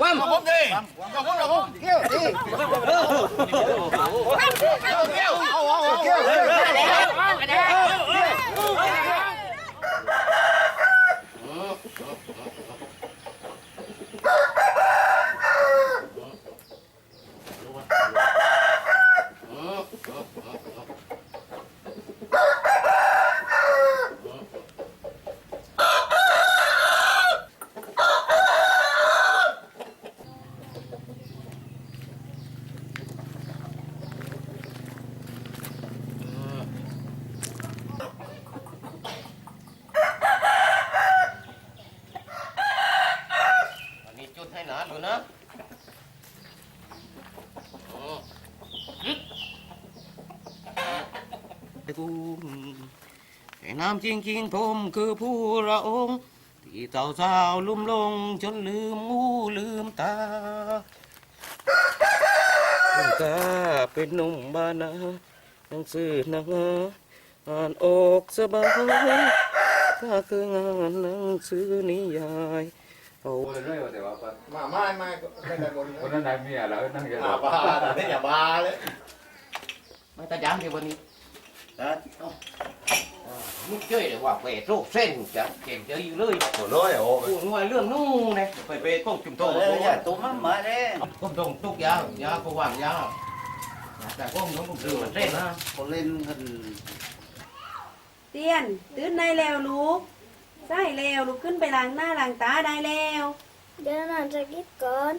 ความผมดิกับผมกับผมเกี่ยวดิเกี่ยวเอาเอาเอาเกี่ยว อันนี้จุด ให้หนาดูนะไอ้กูไอ้น้ำจริงจริง ๆ ผมคือผู้ละองค์ที่เต่าสาวลุ่มลง จนลืมหูลืมตาตังต่เป็นหนุ่มบ้านนาหนังสือหนังอ่านออกสบายถ้าคืองานหนังสือนิยาย โอ้โหเอามาไม่ไม่ไม่ได้หมดคนนั้นนายเมียแล้วนั่งจะหอย่าบ้าแต่อย่าบ้าเลยไม่ตาจามที่วันนี้นะมุกเจ้ยเลยว่าไปรตโรคเส้นจะเก่งเจออยู่เลยโอ้น้อยโอ้พูดง่ายเรื่องนู้นนะไปไปก้องจุ่มโตเลยอย่าตุ้มมาเลยก้มตรงตุกยายาก็วางยาแต่ก้มน้องก้มดื้อมันเส้นนะคนเล่นกันเตียนตื่นได้แล้วลูก ใช่แล้วลูกขึ้นไปล้างหน้าล้างตาได้แล้วเดี๋ยวนั่นจะกินก่อน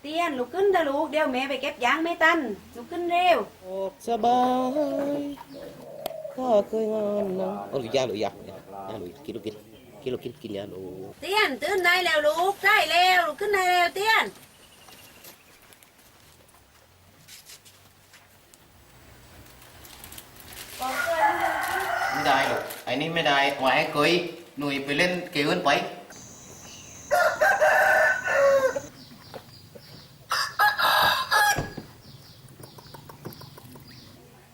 เตียนลูกขึ้นเถอะลูกเดี๋ยวแม่ไปเก็บยางไม่ตันลูกขึ้นเร็ว ออกสบายข้าเคยงานนะเอาหรือยาหรือยาหยาหรือกินลูกกินกินลูกกินกินยาลูกเตียนตื่นได้แล้วลูกใช่แล้วลูกขึ้นได้แล้วเตียนบอกเพื่อนให้กินไม่ได้หรอก ไอ้นี่ไม่ได้ไหวให้เคยหนุ่ยไปเล่นเกมไป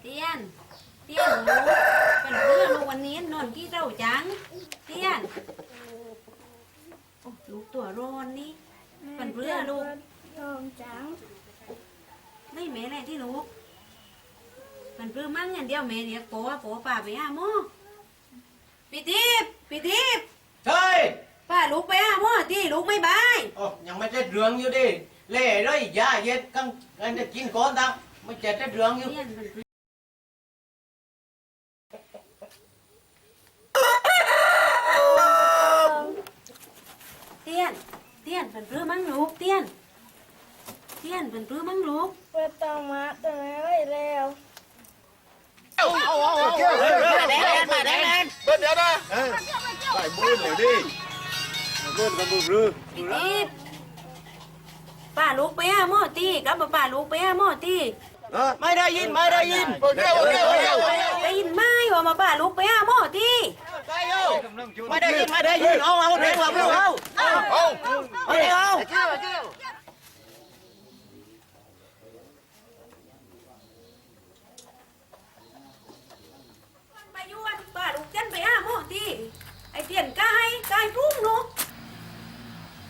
เตียน เตียนลูกเป็นเพื่อนลูกวันนี้นอนกี่เต้าจัง เตียนโอ้ลูกตัวร้อนนี่เป็นเพื่อนลูกลองจังไม่แม่อะไรที่ลูกเป็นเพื่อนมั่งอย่างเดียวแม่เรียกโป้โป้ป่าไปหาหม อปีทิพย์ปีทิพย์ใช่ป้าลูกไปหาหมอที่ลูกไม่บายโอ้ยังไม่ได้เรื่องอยู่ดิเล่เลยยาเย็ดกังอันจะกินก่อนตังไม่เจ็ดได้เรื่องอยู่เตียนเป็นเพื่อนเตียนเตียนเป็นเพื่อนมั่งลูกเตียนเตียนเป็นเพื่อนมั่งลูกเพื่อต้องมาตัวไหนไว้แล้วเอาเอาเอาเกี่ยวเบิ้ลเดี๋ยวนะใส่บุญเดี๋ยวดิเบิ้ลกับบุญรือปีทิพย์ป้าลูกไปหาหมอที่กับป้าลูกไปหาหมอที่ไม่ได้ยินไม่ได้ยินเกี่ยวเกี่ยวเกี่ยวได้ยินไหมว่ามาป้าลูกไปหาหมอที่ไม่ได้ยินไม่ได้ยินเอาเอาเด็กเราเอาเอาเอาเอา ไปยวนป้าลูกจันไปหาหมอที่ไอเตียนกายกายรุ่งเนาะ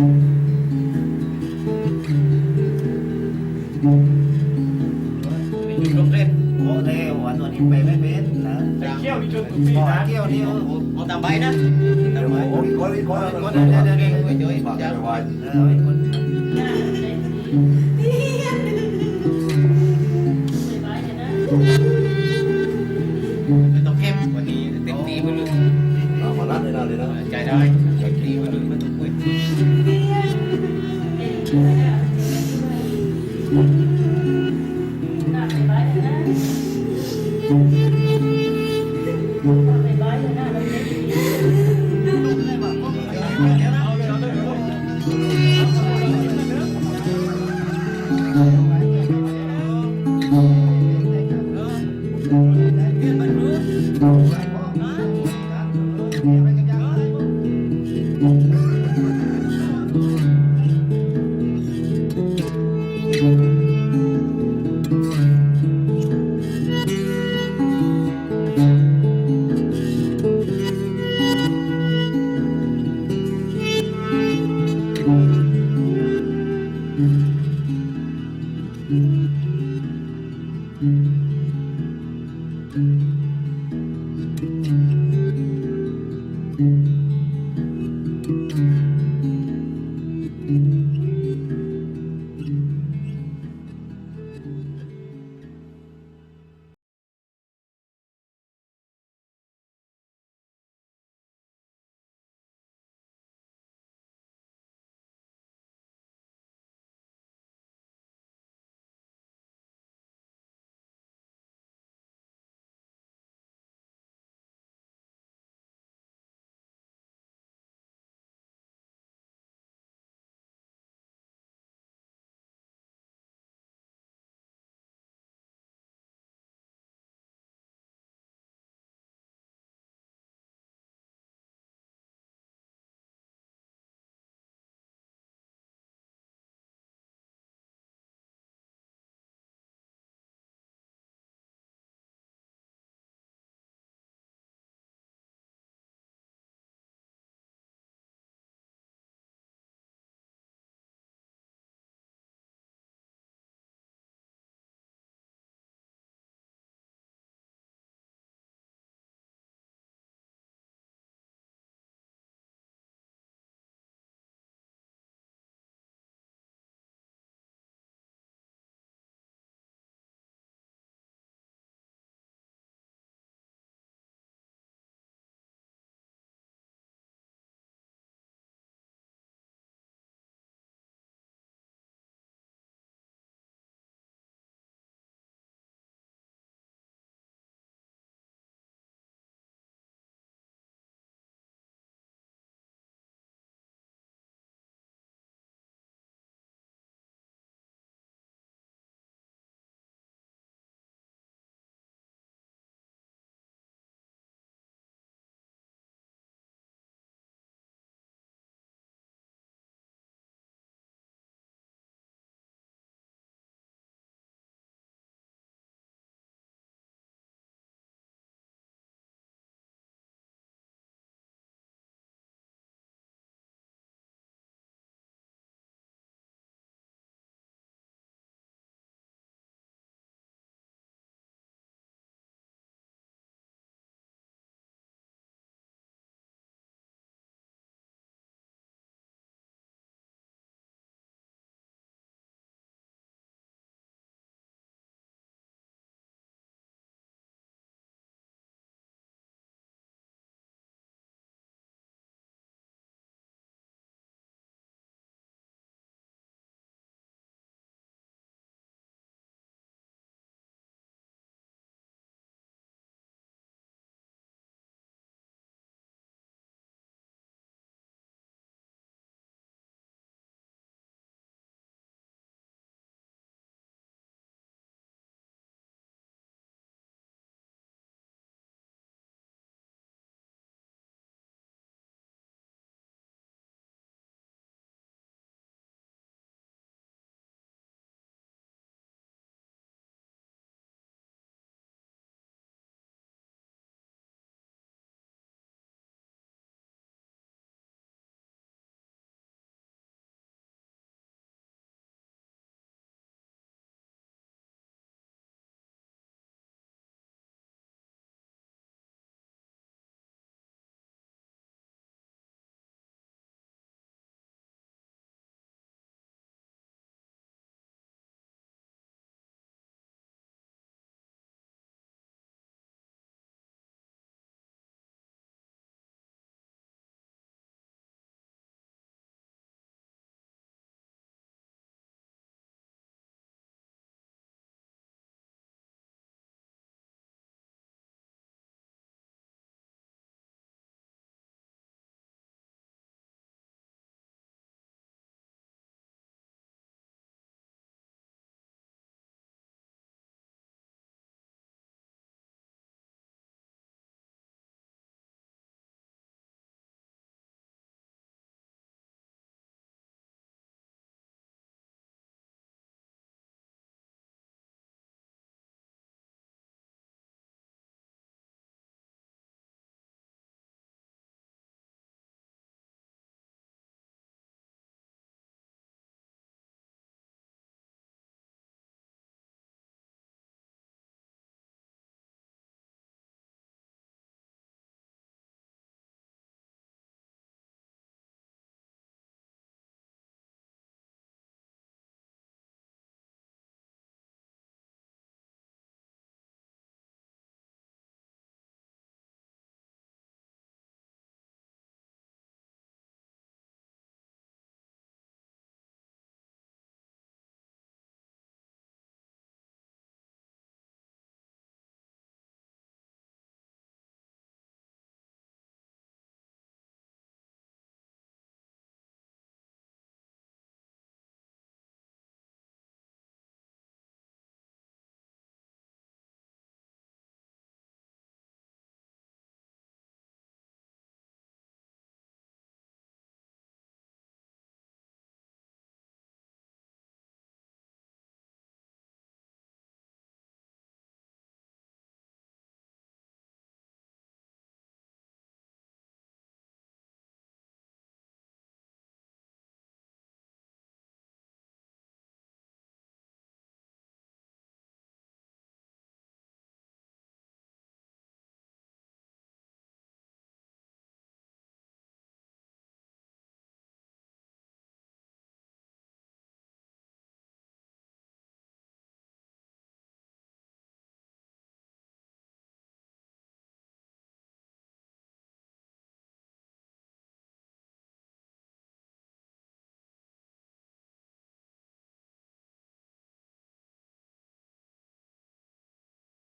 วเด็กดิไปทางไหนเหรอเ